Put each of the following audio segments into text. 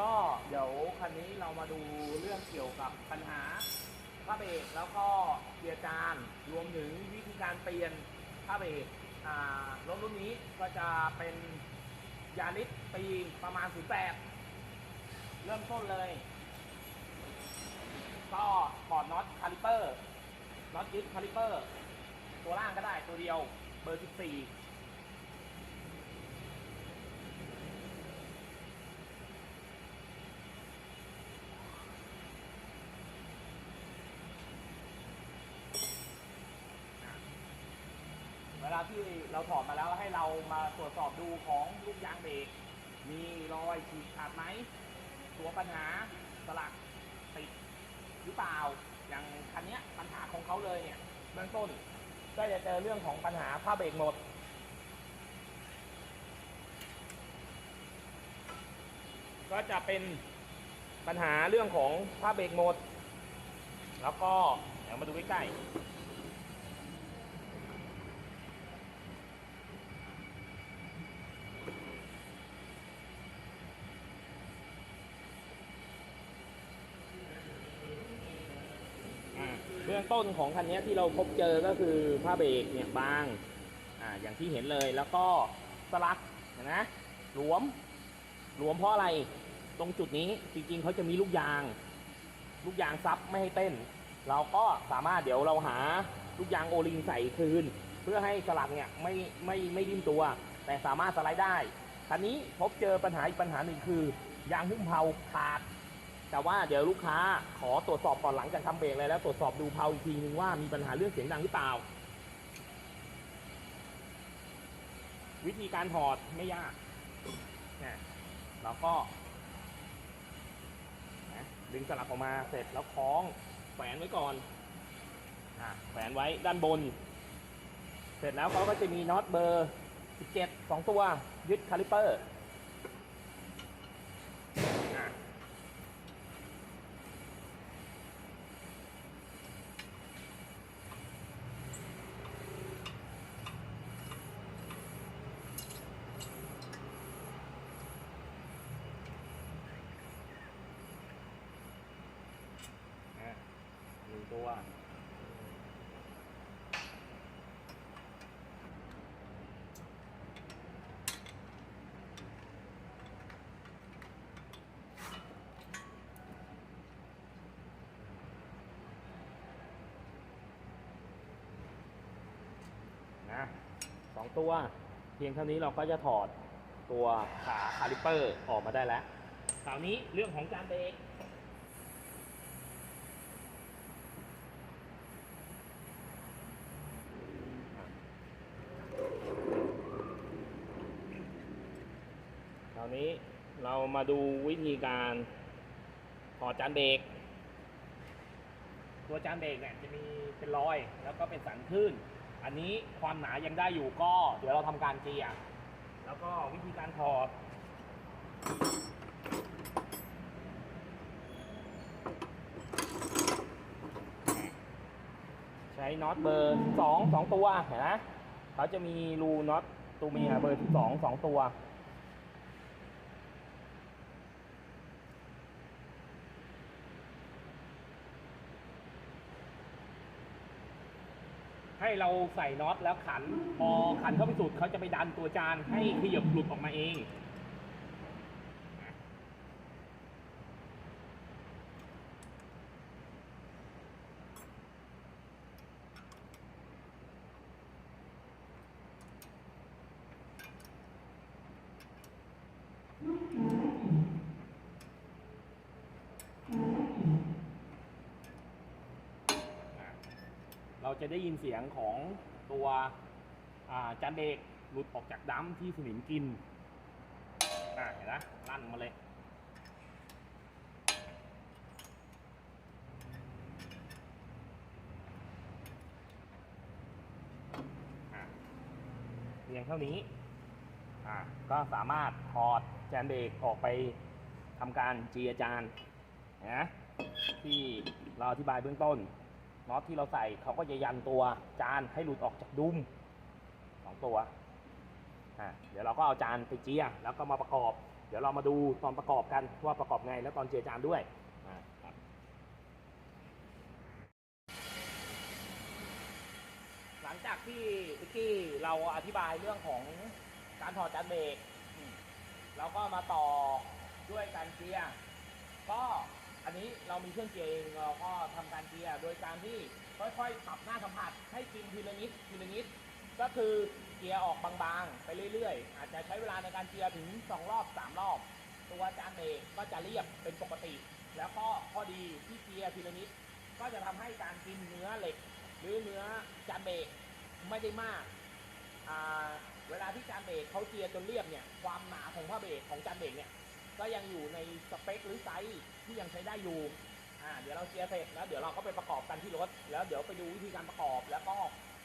ก็เดี๋ยวคันนี้เรามาดูเรื่องเกี่ยวกับปัญหาผ้าเบรกแล้วก็เกียร์จานรวมถึงวิธีการเปลี่ยนผ้าเบรกรถรุ่นนี้ก็จะเป็นยาริสปีประมาณ 08 เริ่มต้นเลย ก็ถอดน็อตคาลิเปอร์น็อตยึดคาลิเปอร์ ตัวล่างก็ได้ตัวเดียวเบอร์ 14าที่เราถอดมาแล้วให้เรามาตรวจสอบดูของลูกยางเบรกมีรอยฉีกขาดไหมตัวปัญหาสลักติดหรือเปล่า อย่างคันนี้ปัญหาของเขาเลยเนี่ยเบื้องต้น ก็จะเจอเรื่องของปัญหาผ้าเบรกหมด ก็จะเป็นปัญหาเรื่องของผ้าเบรกหมด แล้วก็เดี๋ยวมาดูใกล้ๆ อ่าเบื้อง ต้นของคันนี้ที่เราพบเจอก็คือผ้าเบรกเนี่ยบางอ่าอย่างที่เห็นเลยแล้วก็สลักนะหลวมหลวมเพราะอะไรตรงจุดนี้จริงๆเขาจะมีลูกยาง ลูกยางซับไม่ให้เต้น เราก็สามารถเดี๋ยวเราหาลูกยางโอลิงใส่คืน เพื่อให้สลักเนี่ยไม่ไม่ไม่ดิ้นตัว แต่สามารถสไลด์ได้คันนี้พบเจอปัญหาอีกปัญหาหนึ่งคือยางหุ้มเผาขาด แต่ว่าเดี๋ยวลูกค้าขอตรวจสอบก่อนหลังจากทำเบรกเลยแล้ว ตรวจสอบดูเพลาอีกทีนึงว่ามีปัญหาเรื่องเสียงดังหรือเปล่า วิธีการถอดไม่ยากนะเราก็นะดึงสลักออกมาเสร็จแล้วคล้องแขวนไว้ก่อนอะแขวนไว้ด้านบน เสร็จแล้วเขาก็จะมีน็อตเบอร์ 17 2 ตัวยึดคาลิเปอร์ 2 ตัว เพียงเท่านี้เราก็จะถอดตัวขาคาลิเปอร์ออกมาได้แล้วคราวนี้เรื่องของการเบรกคราวนี้เรามาดูวิธีการถอดจานเบรกตัวจานเบรกเนี่ยจะมีเป็นรอยแล้วก็เป็นสันคลื่น อันนี้ความหนายังได้อยู่ก็ เดี๋ยวเราทำการเจียแล้วก็วิธีการถอดใช้น็อตเบอร์สองสองตัวเห็นไหมเขาจะมีรูน็อตตัวเมียเบอร์สองสองตัว ให้เราใส่น็อตแล้วขันพอขันเข้าไปสุดเขาจะไปดันตัวจานให้ขยับหลุดออกมาเอง จะได้ยินเสียงของตัวจานเบรกหลุดออกจากดั้มที่สนิมกินเห็นไหมลั่นมาเลยเพียงเท่านี้ก็สามารถถอดจานเบรกออกไปทำการเจียจานนะที่เราอธิบายเบื้องต้น น็อตที่เราใส่เขาก็จะยันตัวจานให้หลุดออกจากดุมสองตัวอะเดี๋ยวเราก็เอาจานไปเจียแล้วก็มาประกอบ เดี๋ยวเรามาดูตอนประกอบกันว่าประกอบไงแล้วตอนเจือจานด้วยอ่าครับหลังจากที่พิกกี้เราอธิบายเรื่องของการถอดจานเบรกอืมแล้วก็มาต่อด้วยการเกียก็ อันนี้เรามีเครื่องเกียร์เองเราก็ทำการเกียร์โดยการที่ค่อยๆปรับหน้าสัมผัสให้กินทีละนิดทีละนิดก็คือเกียร์ออกบางๆ ไปเรื่อยๆ อาจจะใช้เวลาในการเกียร์ถึง 2 รอบ 3 รอบ ตัวจานเบรกก็จะเรียบเป็นปกติ แล้วก็ข้อดีที่เกียร์ทีละนิดก็จะทำให้การกินเนื้อเหล็ก หรือเนื้อจานเบรกไม่ได้มากเวลาที่จานเบรกเขาเจียร์จนเรียบเนี่ยความหนาของผ้าเบรกของจานเบรกเนี่ยก็ยังอยู่ในสเปคหรือไซส์ ที่ยังใช้ได้อยู่อ่าเดี๋ยวเราเชียร์เสร็จแล้วเดี๋ยวเราก็ไปประกอบกันที่รถ แล้วเดี๋ยวไปดูวิธีการประกอบ แล้วก็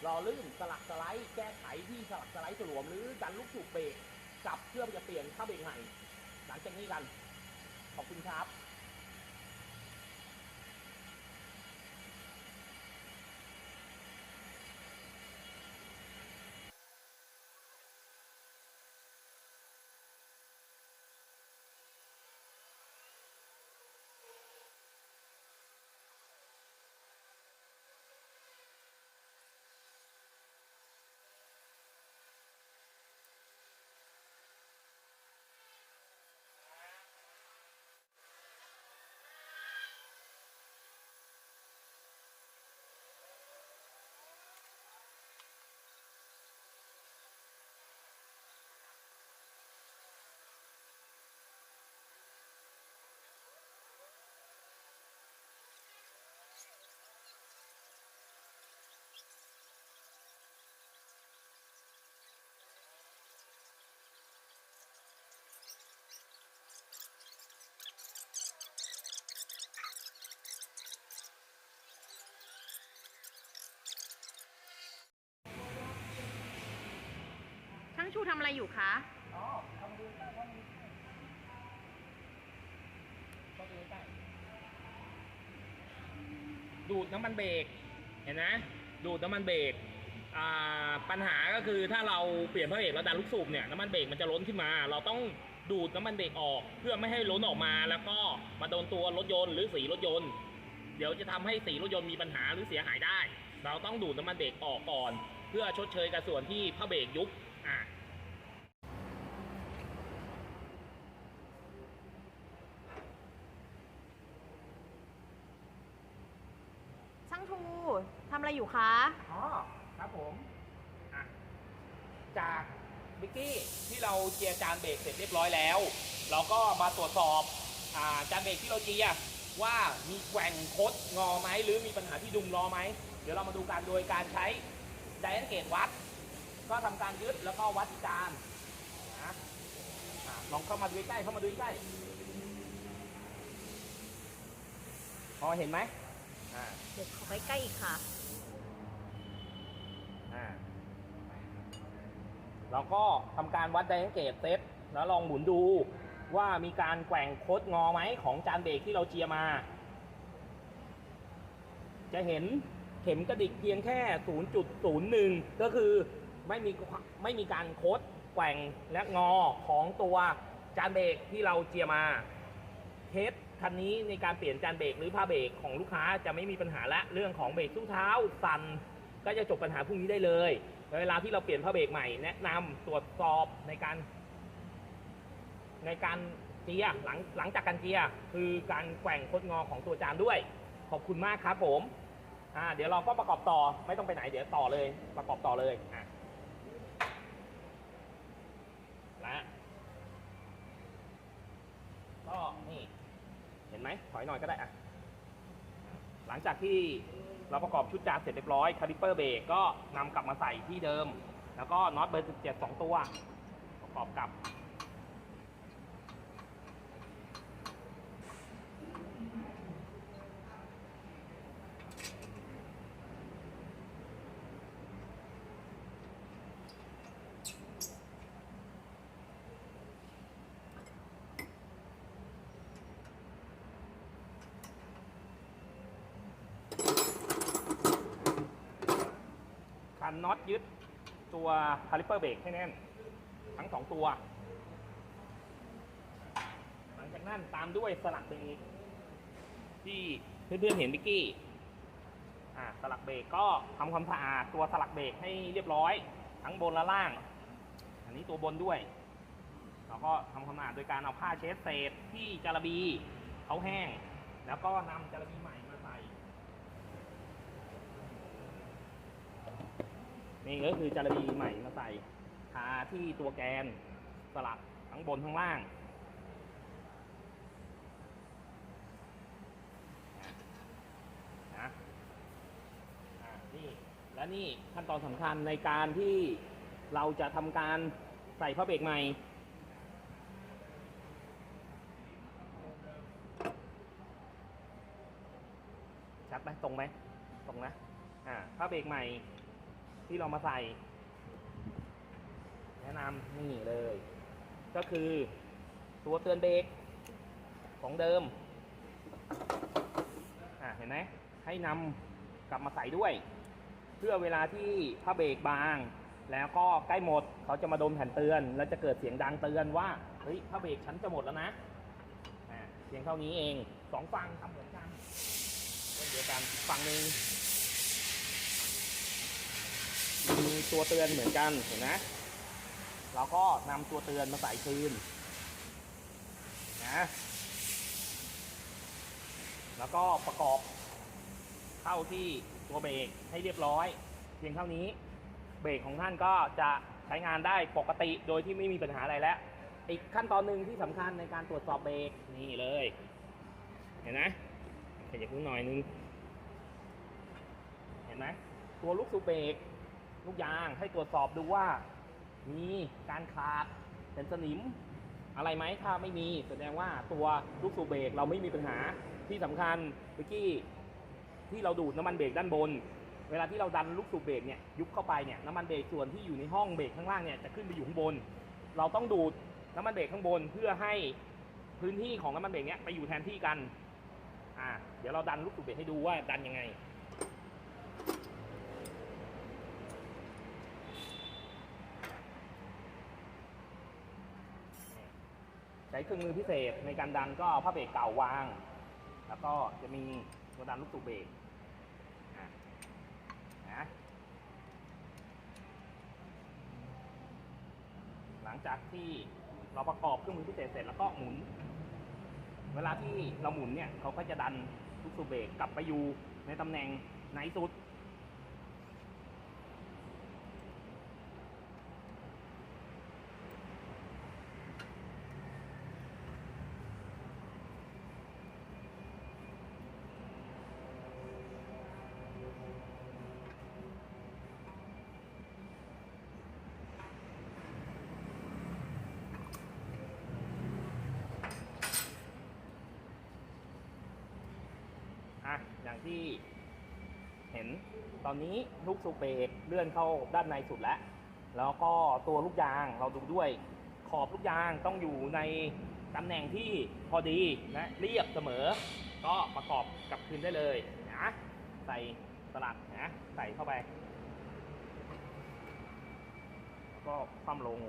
รอลื่นสลักสไลด์แก้ไขที่สลักสไลด์สลวมหรือดันลูกสูบเบรกกลับเพื่อจะเปลี่ยนข้าเบรกใหม่หลังจากนี้กัน ขอบคุณครับูทำอะไรอยู่คะอ๋อทำดูใกล้ว่ามีดูใกล้ดูดน้ำมันเบรกเห็นไหมดูดน้ำมันเบรกปัญหาก็คือถ้าเราเปลี่ยนพระเบรกแล้วดันลูกสูบเนี่ยน้ำมันเบรกมันจะล้นขึ้นมา เราต้องดูดน้ำมันเบรกออก เพื่อไม่ให้ล้นออกมาแล้วก็มาโดนตัวรถยนต์หรือสีรถยนต์ เดี๋ยวจะทำให้สีรถยนต์มีปัญหาหรือเสียหายได้ เราต้องดูดน้ำมันเบรกออกก่อน เพื่อชดเชยกับส่วนที่พระเบรกยุบอ่า ช่างชูทำ อะไรอยู่คะ อ๋อครับผมอะจากบิกกี้ที่เราเจียร์จานเบรกเสร็จเรียบร้อยแล้ว เราก็มาตรวจสอบอ่าจานเบรกที่เราเจียร์ว่ามีแกว่งคดงอไหมหรือมีปัญหาที่ดุมล้อไหม เดี๋ยวเรามาดูกันโดยการใช้ไดแอนเกตวัด ก็ทำการยึดแล้วก็วัดที่จานนะอะลองเข้ามาดูใกล้ๆเข้ามาดูใกล้ๆพอเห็นไหมอ่า เดี๋ยวขอใกล้ๆอีกค่ะ อ่าเราก็ทำการวัดไดแอนเกตเซตแล้วลองหมุนดูว่ามีการแกว่งโคดงอไหมของจานเบรกที่เราเจียมา จะเห็นเข็มกระดิกเพียงแค่ 0.01 ก็คือไม่มีไม่มีการโคดแกว่งและงอของตัวจานเบรกที่เราเจียมาเทสคันนี้ในการเปลี่ยนจานเบรกหรือผ้าเบรกของลูกค้าจะไม่มีปัญหาละเรื่องของเบรกสู้เท้าสั่น ก็จะจบปัญหาพวกนี้ได้เลยเวลาที่เราเปลี่ยนผ้าเบรกใหม่แนะนำตรวจสอบในการ ในการเจียร์หลังหลังจากการเจียร์คือการแกว่งโคดงอของตัวจานด้วย ขอบคุณมากครับผมอ่าเดี๋ยวเราก็ประกอบต่อไม่ต้องไปไหนเดี๋ยวต่อเลย ประกอบต่อเลยอะและก็นี่เห็นไหมถอยหน่อยก็ได้อะหลังจากที่ เราประกอบชุดจานเสร็จเรียบร้อยคาลิปเปอร์เบรกก็นำกลับมาใส่ที่เดิม แล้วก็น็อตเบอร์17 2 ตัว ประกอบกับ คันน็อตยึดตัวคาลิปเปอร์เบรกให้แน่น ทั้งสองตัว หลังจากนั้นตามด้วยสลักเบรกที่เพื่อนๆเห็นเมื่อกี้อ่าสลักเบรกก็ทำความสะอาดตัวสลักเบรกให้เรียบร้อย ทั้งบนและล่าง อันนี้ตัวบนด้วยเราก็ทำความสะอาดโดยการเอาผ้าเช็ดเศษที่จาระบีเขาแห้ง แล้วก็นำจาระบีใหม่มาใส่ นี่ก็คือจาระบีใหม่มาใส่ทาที่ตัวแกนสลักทั้งบนทั้งล่าง นะนี่ และนี่ขั้นตอนสำคัญในการที่เราจะทำการใส่ผ้าเบรกใหม่ ชัดไหมตรงไหม ตรงนะ อ่าผ้าเบรกใหม่ ที่เรามาใส่ แนะนำนี่เลย ก็คือตัวเตือนเบรกของเดิมอะเห็นไหมให้นำกลับมาใส่ด้วย เพื่อเวลาที่ผ้าเบรกบาง แล้วก็ใกล้หมดเขาจะมาดมแผ่นเตือน แล้วจะเกิดเสียงดังเตือนว่าเฮ้ยผ้าเบรกฉันจะหมดแล้วนะเพียงเท่านี้เองสองฝั่งทำเหมือนกันเช่นเดียวกันฝั่งหนึ่ง มีตัวเตือนเหมือนกันเห็นไหมเราก็นำตัวเตือนมาใส่คืนนะแล้วก็ประกอบเข้าที่ตัวเบรกให้เรียบร้อย เพียงเท่านี้เบรกของท่านก็จะใช้งานได้ปกติโดยที่ไม่มีปัญหาอะไรแล้ว อีกขั้นตอนหนึ่งที่สำคัญในการตรวจสอบเบรกนี่เลย เห็นไหมขยับนิดหน่อยนึง เห็นไหมตัวลูกสูบเบรก ลูกยางให้ตรวจสอบดูว่า มีการขาดเป็นสนิมอะไรไหมถ้าไม่มีแสดงว่าตัวลูกสูบเบรกเราไม่มีปัญหาที่สำคัญเมื่อกี้ที่เราดูดน้ำมันเบรกด้านบน เวลาที่เราดันลูกสูบเบรกเนี่ยยุบเข้าไปเนี่ยน้ำมันเบรกส่วนที่อยู่ในห้องเบรกข้างล่างเนี่ยจะขึ้นไปอยู่ข้างบน เราต้องดูดน้ำมันเบรกข้างบนเพื่อให้พื้นที่ของน้ำมันเบรกเนี่ยไปอยู่แทนที่กันอ่าเดี๋ยวเราดันลูกสูบเบรกให้ดูว่าดันยังไง ช้เครื่องมือพิเศษในการดันก็เอาผ้าเบรกเก่าวาง แล้วก็จะมีตัวดันลูกสูบเบรกนะหลังจากที่เราประกอบเครื่องมือพิเศษเสร็จแล้วก็หมุน เวลาที่เราหมุนเนี่ยเขาก็จะดันลูกสูบเบรกกลับไปอยู่ในตำแหน่งไหนสุด อย่างที่เห็นตอนนี้ลูกสูบเบรกเลื่อนเข้าด้านในสุดแล้ว แล้วก็ตัวลูกยางเราดูด้วย ขอบลูกยางต้องอยู่ในตำแหน่งที่พอดีนะเรียบเสมอ ก็ประกอบกับคืนได้เลยนะใส่สลักนะใส่เข้าไป ก็คว่ำลง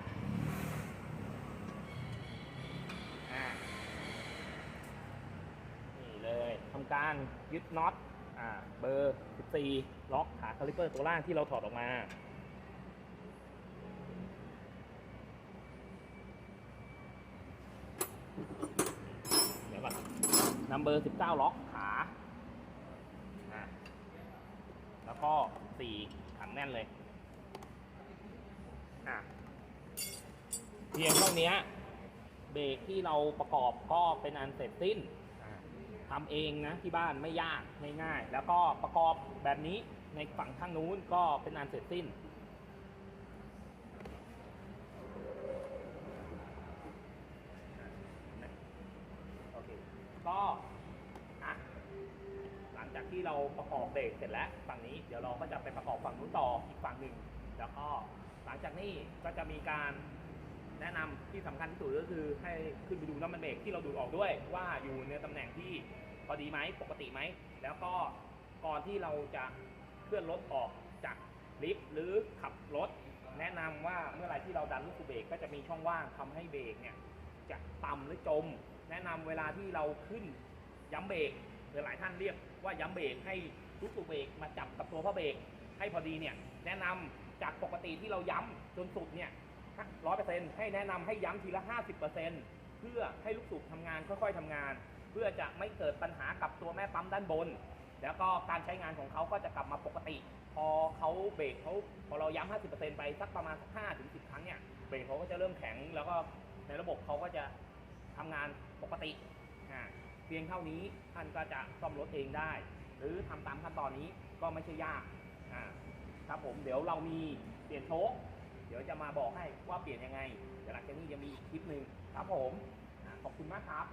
อ่า เลยทำการยึดน็อตอ่าเบอร์ 14 ล็อกขาคาลิเปอร์ตัวล่างที่เราถอดออกมา เดี๋ยวก่อนนัมเบอร์ 19 ล็อกขาอ่าแล้วก็ 4 ขันแน่นเลยอะเพียงเท่านี้เบรกที่เราประกอบก็เป็นอันเสร็จสิ้น อ่าทำเองนะที่บ้านไม่ยากง่ายๆแล้วก็ประกอบแบบนี้ในฝั่งข้างนู้นก็เป็นอันเสร็จสิ้น โอเค ก็อะหลังจากที่เราประกอบเบรกเสร็จแล้วฝั่งนี้เดี๋ยวเราก็จะไปประกอบฝั่งนู้นต่ออีกฝั่งหนึ่งแล้วก็หลังจากนี้ก็จะมีการ แนะนำที่สำคัญที่สุดก็คือให้ขึ้นไปดูน้ำมันเบรกที่เราดูดออกด้วย ว่าอยู่ในตำแหน่งที่พอดีไหมปกติไหม แล้วก็ก่อนที่เราจะเคลื่อนรถออกจากลิฟต์หรือขับรถ แนะนำว่าเมื่อไหรที่เราดันลูกสูบเบรกก็จะมีช่องว่างทำให้เบรกเนี่ยจะต่ำหรือจม แนะนำเวลาที่เราขึ้นย้ำเบรกหรือหลายท่านเรียกว่าย้ำเบรกให้ลูกสูบเบรกมาจับกับตัวพระเบรกให้พอดีเนี่ยแนะนำจากปกติที่เราย้ำจนสุดเนี่ย ร้อยเปอร์เซ็นต์ให้แนะนำให้ย้ำทีละห้าสิบเปอร์เซ็นต์เพื่อให้ลูกสูบทำงานค่อยๆทำงาน เพื่อจะไม่เกิดปัญหากับตัวแม่ปั๊มด้านบน แล้วก็การใช้งานของเขาก็จะกลับมาปกติ พอเขาเบรกเขาพอเราย้ำ50%ไปสักประมาณสัก5ถึง10ครั้งเนี่ยเบรกเขาก็จะเริ่มแข็ง แล้วก็ในระบบเขาก็จะทำงานปกติอ่าเพียงเท่านี้ท่านก็จะซ่อมรถเองได้ หรือทำตามขั้นตอนนี้ก็ไม่ใช่ยากอ่าครับผมเดี๋ยวเรามีเปลี่ยนโชค ดี๋ยวจะมาบอกให้ว่าเปลี่ยนยังไงเดี๋ยวหลังจากนี้จะมีอีกคลิปหนึ่งครับผมขอบคุณมากครับ